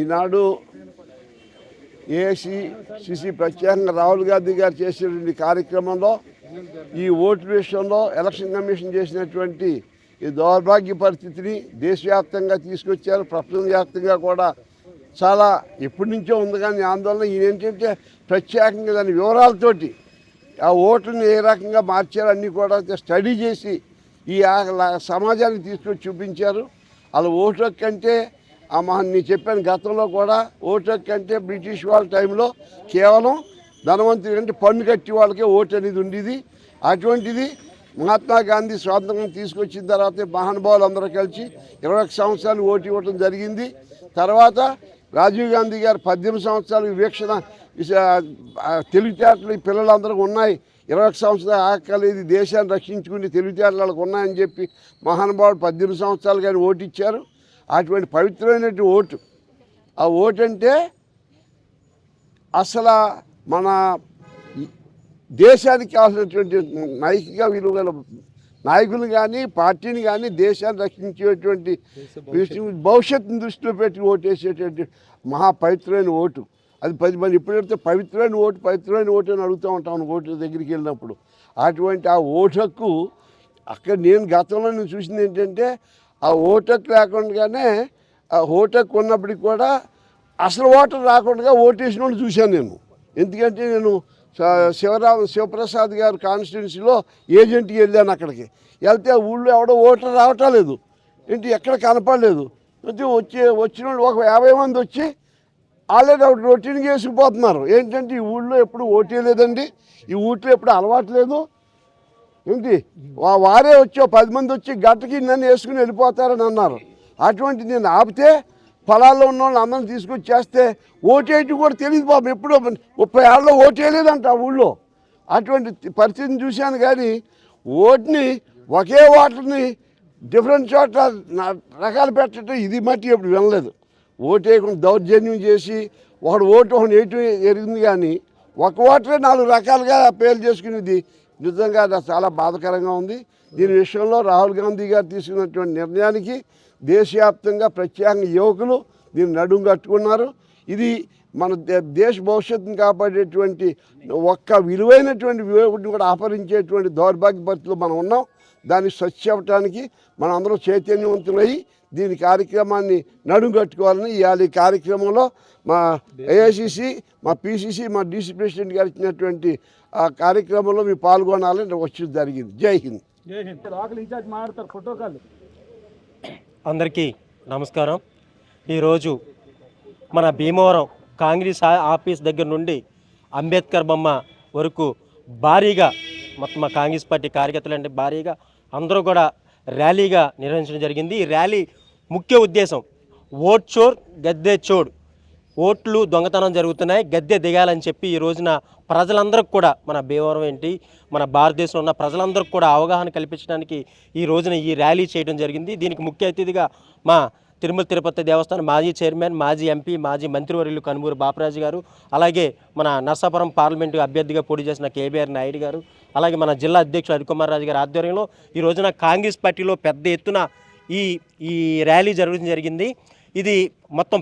ఈనాడు AC CC ప్రత్యేకంగా రాహుల్ గాంధీ గారు చేసినటువంటి కార్యక్రమంలో ఈ ఓటు విషయంలో ఎలక్షన్ కమిషన్ చేసినటువంటి ఈ దౌర్భాగ్య పరిస్థితిని దేశవ్యాప్తంగా తీసుకొచ్చారు. ప్రపంచవ్యాప్తంగా కూడా చాలా ఎప్పటి నుంచో ఉంది కానీ ఆందోళన ఈయన ఏంటంటే ప్రత్యేకంగా దాని వివరాలతోటి ఆ ఓటుని ఏ రకంగా మార్చారు అన్నీ కూడా స్టడీ చేసి ఈ సమాజాన్ని సమాజానికి తీసుకొచ్చి చూపించారు. అలా ఓటు కంటే ఆ మా నేను చెప్పాను గతంలో కూడా ఓటు కంటే బ్రిటిష్ వాళ్ళ టైంలో కేవలం ధనవంతుడి అంటే పన్ను కట్టి వాళ్ళకే ఓటు అనేది ఉండేది. అటువంటిది మహాత్మా గాంధీ స్వాతంత్రం తీసుకొచ్చిన తర్వాత మహానుభావులు అందరూ కలిసి ఇరవై ఒక సంవత్సరాలు ఓటు ఇవ్వడం జరిగింది. తర్వాత రాజీవ్ గాంధీ గారు పద్దెనిమిది సంవత్సరాలు వివేక్షణ తెలివితేటలు ఈ పిల్లలందరూ ఉన్నాయి. ఇరవై ఒక సంవత్సరాలు ఆకలేదు దేశాన్ని రక్షించుకుని తెలివితేటలు వాళ్ళకు ఉన్నాయని చెప్పి మహానుభావుడు పద్దెనిమిది సంవత్సరాలు కానీ ఓటిచ్చారు అటువంటి పవిత్రమైనటువంటి ఓటు. ఆ ఓటు అంటే అసలు మన దేశానికి కావాల్సినటువంటి నైతిక విలువల నాయకులు కానీ పార్టీని కానీ దేశాన్ని రక్షించేటువంటి విషయం- భవిష్యత్తుని దృష్టిలో పెట్టి ఓటేసేటువంటి మహా పవిత్రమైన ఓటు. అది పది మంది ఎప్పుడైతే పవిత్రమైన ఓటు పవిత్రమైన ఓటు అని అడుగుతూ ఉంటాం ఓటు దగ్గరికి వెళ్ళినప్పుడు. అటువంటి ఆ ఓటు హక్కు అక్కడ నేను గతంలో నేను చూసింది ఏంటంటే ఆ ఓటు లేకుండానే ఆ ఓటు ఉన్నప్పటికి కూడా అసలు ఓటర్ రాకుండా ఓటేసిన వాళ్ళు చూశాను నేను. ఎందుకంటే నేను శివరామ శివప్రసాద్ గారు కాన్స్టిట్యున్సీలో ఏజెంట్కి వెళ్ళాను అక్కడికి. వెళ్తే ఆ ఊళ్ళో ఎవడో ఓటర్ రావటం లేదు. ఏంటి ఎక్కడ కనపడలేదు. అయితే వచ్చి వచ్చిన వాళ్ళు ఒక యాభై మంది వచ్చి ఆల్రెడీ ఒకటి రొటీన్గా వేసుకుపోతున్నారు ఏంటంటే ఈ ఊళ్ళో ఎప్పుడు ఓటే లేదండి. ఈ ఊట్లో ఎప్పుడు అలవాటు లేదు. ఏంటి వా- వారే వచ్చి పది మంది వచ్చి గట్టకి నన్ను వేసుకుని వెళ్ళిపోతారని అన్నారు. అటువంటి నేను ఆపితే పొలాల్లో ఉన్న వాళ్ళు అందరం తీసుకొచ్చి చేస్తే ఓటేటి కూడా తెలియదు బాబు. ఎప్పుడో ముప్పై ఏళ్ళలో ఓటేయలేదంట ఆ ఊళ్ళో. అటువంటి పరిస్థితిని చూశాను కానీ ఓటుని ఒకే ఓటర్ని డిఫరెంట్ చోట్ల రకాలు పెట్టడం ఇది మట్టి ఎప్పుడు వినలేదు. ఓటేయకుండా దౌర్జన్యం చేసి ఒకడు ఓటు ఒకటి వేయటం ఎరిగింది కానీ ఒక ఓటరే నాలుగు రకాలుగా పేర్లు చేసుకునేది నిజంగా అది చాలా బాధకరంగా ఉంది. దీని విషయంలో రాహుల్ గాంధీ గారు తీసుకున్నటువంటి నిర్ణయానికి దేశవ్యాప్తంగా ప్రత్యేకంగా యువకులు దీన్ని నడుము కట్టుకున్నారు. ఇది మన దేశ భవిష్యత్తును కాపాడేటువంటి ఒక్క విలువైనటువంటి వివేకుడిని కూడా ఆపరించేటువంటి దౌర్భాగ్య పరిస్థితులు మనం ఉన్నాం. దాన్ని స్వచ్ఛ అవ్వటానికి మనం అందరం చైతన్యవంతులై దీని కార్యక్రమాన్ని నడుము కట్టుకోవాలని ఇవాళ ఈ కార్యక్రమంలో మా ఏఐసిసి మా పిసిసి మా డీసీ ప్రెసిడెంట్ గారు ఇచ్చినటువంటి ఆ కార్యక్రమంలో మీరు పాల్గొనాలని వచ్చి జరిగింది. జై హింద్. జై హింద్. లోకల్ ఇన్ఛార్జ్ మాట్లాడతారు ఫోటో కాల్. అందరికీ నమస్కారం. ఈరోజు మన భీమవరం కాంగ్రెస్ ఆ- ఆఫీస్ దగ్గర నుండి అంబేద్కర్ బొమ్మ వరకు భారీగా మొత్తం మా కాంగ్రెస్ పార్టీ కార్యకర్తలు అంటే భారీగా అందరూ కూడా ర్యాలీగా నిర్వహించడం జరిగింది. ఈ ర్యాలీ ముఖ్య ఉద్దేశం ఓట్ చోర్ గద్దె చోడ్. ఓట్లు దొంగతనం జరుగుతున్నాయి గద్దె దిగాలని చెప్పి ఈ రోజున ప్రజలందరికీ కూడా మన భీమవరం ఏంటి మన భారతదేశంలో ఉన్న ప్రజలందరికీ కూడా అవగాహన కల్పించడానికి ఈ రోజున ఈ ర్యాలీ చేయడం జరిగింది. దీనికి ముఖ్య అతిథిగా మా తిరుమల తిరుపతి దేవస్థానం మాజీ చైర్మన్ మాజీ ఎంపీ మాజీ మంత్రివర్యులు కనుమూరు బాపరాజు గారు అలాగే మన నర్సాపురం పార్లమెంటు అభ్యర్థిగా పోటీ చేసిన కేబీఆర్ నాయుడు గారు అలాగే మన జిల్లా అధ్యక్షుడు హరికుమార్ రాజు గారి ఆధ్వర్యంలో ఈ రోజున కాంగ్రెస్ పార్టీలో పెద్ద ఎత్తున ఈ ఈ ర్యాలీ జరగడం జరిగింది. ఇది మొత్తం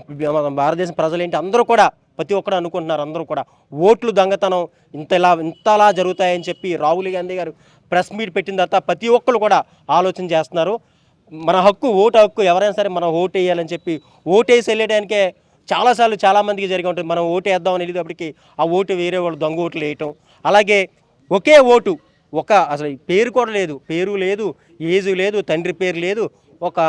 భారతదేశం ప్రజలేంటి అందరూ కూడా ప్రతి ఒక్కరు అనుకుంటున్నారు అందరూ కూడా. ఓట్లు దొంగతనం ఇంత ఇలా ఇంతలా జరుగుతాయని చెప్పి రాహుల్ గాంధీ గారు ప్రెస్ మీట్ పెట్టిన తర్వాత ప్రతి ఒక్కరు కూడా ఆలోచన చేస్తున్నారు. మన హక్కు ఓటు హక్కు ఎవరైనా సరే మనం ఓటు వేయాలని చెప్పి ఓటు వేసి వెళ్ళడానికే చాలాసార్లు చాలామందికి జరిగి ఉంటుంది. మనం ఓటు వేద్దామని వెళ్ళేటప్పటికి ఆ ఓటు వేరే వాళ్ళు దొంగ ఓట్లు వేయటం. అలాగే ఒకే ఓటు ఒక అసలు పేరు కూడా లేదు. పేరు లేదు ఏజు లేదు తండ్రి పేరు లేదు ఒక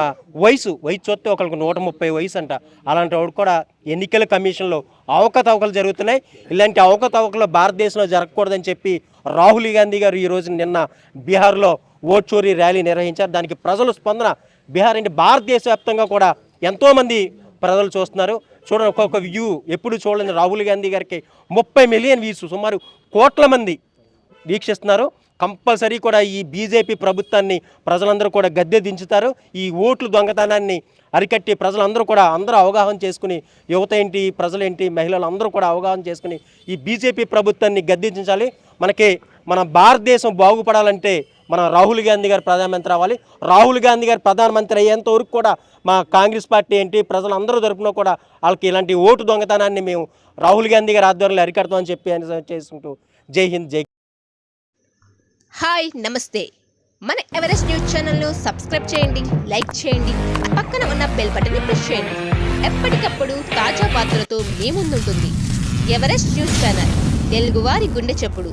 వయసు వయసు చూస్తే ఒకరికి నూట ముప్పై వయసు అంట. అలాంటి వాడు కూడా ఎన్నికల కమిషన్లో అవకతవకలు జరుగుతున్నాయి. ఇలాంటి అవకతవకలు భారతదేశంలో జరగకూడదని చెప్పి రాహుల్ గాంధీ గారు ఈరోజు నిన్న బీహార్లో ఓట్చోరీ ర్యాలీ నిర్వహించారు. దానికి ప్రజల స్పందన బీహార్ అంటే భారతదేశ వ్యాప్తంగా కూడా ఎంతోమంది ప్రజలు చూస్తున్నారు. చూడండి ఒక్కొక్క వ్యూ ఎప్పుడు చూడలేదు రాహుల్ గాంధీ గారికి ముప్పై మిలియన్ వ్యూస్ సుమారు కోట్ల మంది వీక్షిస్తున్నారు. కంపల్సరీ కూడా ఈ బీజేపీ ప్రభుత్వాన్ని ప్రజలందరూ కూడా గద్దె దించుతారు. ఈ ఓట్లు దొంగతనాన్ని అరికట్టి ప్రజలందరూ కూడా అందరూ అవగాహన చేసుకుని యువత ఏంటి ప్రజలేంటి మహిళలు అందరూ కూడా అవగాహన చేసుకుని ఈ బీజేపీ ప్రభుత్వాన్ని గద్దెదించాలి మనకి మన భారతదేశం బాగుపడాలంటే మన రాహుల్ గాంధీ గారు ప్రధానమంత్రి అవ్వాలి. రాహుల్ గాంధీ గారు ప్రధానమంత్రి అయ్యేంత వరకు కూడా మా కాంగ్రెస్ పార్టీ ఏంటి ప్రజలందరూ తరపున కూడా వాళ్ళకి ఇలాంటి ఓటు దొంగతనాన్ని మేము రాహుల్ గాంధీ గారి ఆధ్వర్యంలో అరికడతామని చెప్పి అని చేసుకుంటూ జై హింద్ జై హాయ్ నమస్తే. మన ఎవరెస్ట్ న్యూస్ ఛానల్ను సబ్స్క్రైబ్ చేయండి లైక్ చేయండి పక్కన ఉన్న బెల్ బటన్ని ప్రెస్ చేయండి. ఎప్పటికప్పుడు తాజా వార్తలతో మీ ముందుంటుంది. ఎవరెస్ట్ న్యూస్ ఛానల్ తెలుగువారి గుండె చెప్పుడు.